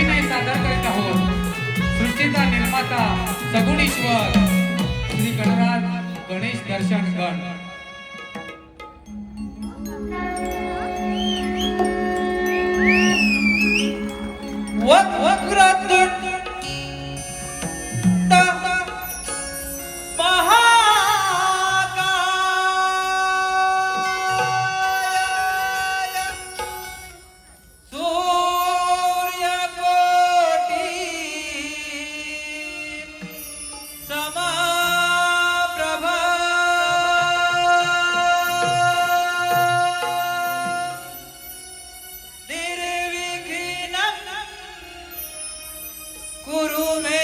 अभिनय सादर करीत आहोत. सृष्टीचा निर्माता सगुणेश्वर श्री गणराज गणेश दर्शन गण குருவே